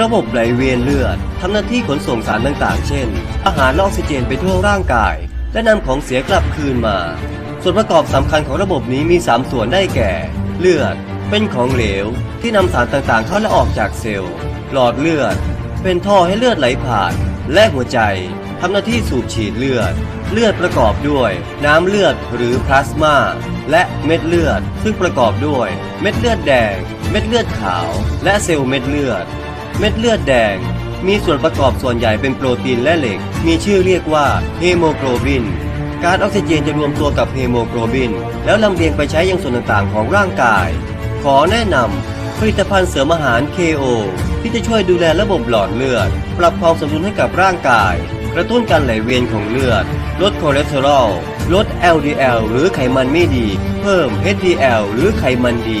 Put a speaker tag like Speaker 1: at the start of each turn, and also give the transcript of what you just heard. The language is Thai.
Speaker 1: ระบบไหลเวียนเลือดทำหน้าที่ขนส่งสารต่างๆ เช่น อาหารและออกซิเจนไปทั่วร่างกาย และนำของเสียกลับคืนมา ส่วนประกอบสำคัญของระบบนี้มี 3 ส่วนได้แก่ เลือด เป็นของเหลว ที่นำสารต่างๆ เข้าและออกจากเซลล์ หลอดเลือด เป็นท่อให้เลือดไหลผ่าน และหัวใจทำหน้าที่สูบฉีดเลือด เลือดประกอบด้วย น้ำเลือดหรือพลาสมา และเม็ดเลือด ซึ่งประกอบด้วย เม็ดเลือดแดง เม็ดเลือดขาว และเซลล์เม็ดเลือด เม็ดเลือดแดง มีส่วนประกอบส่วนใหญ่เป็นโปรตีนและเหล็ก มีชื่อเรียกว่าเฮโมโกลบินการออกซิเจนจะรวมตัวกับเฮโมโกลบิน แล้วลำเลียงไปใช้ยังส่วนต่างๆของร่างกาย ขอแนะนำผลิตภัณฑ์เสริมอาหาร KO ที่จะช่วยดูแลระบบหลอดเลือด ปรับความสมดุลให้กับร่างกาย กระตุ้นการไหลเวียนของเลือด ลดคอเลสเตอรอล ลด LDL หรือไขมันไม่ดี เพิ่ม HDL หรือไขมันดี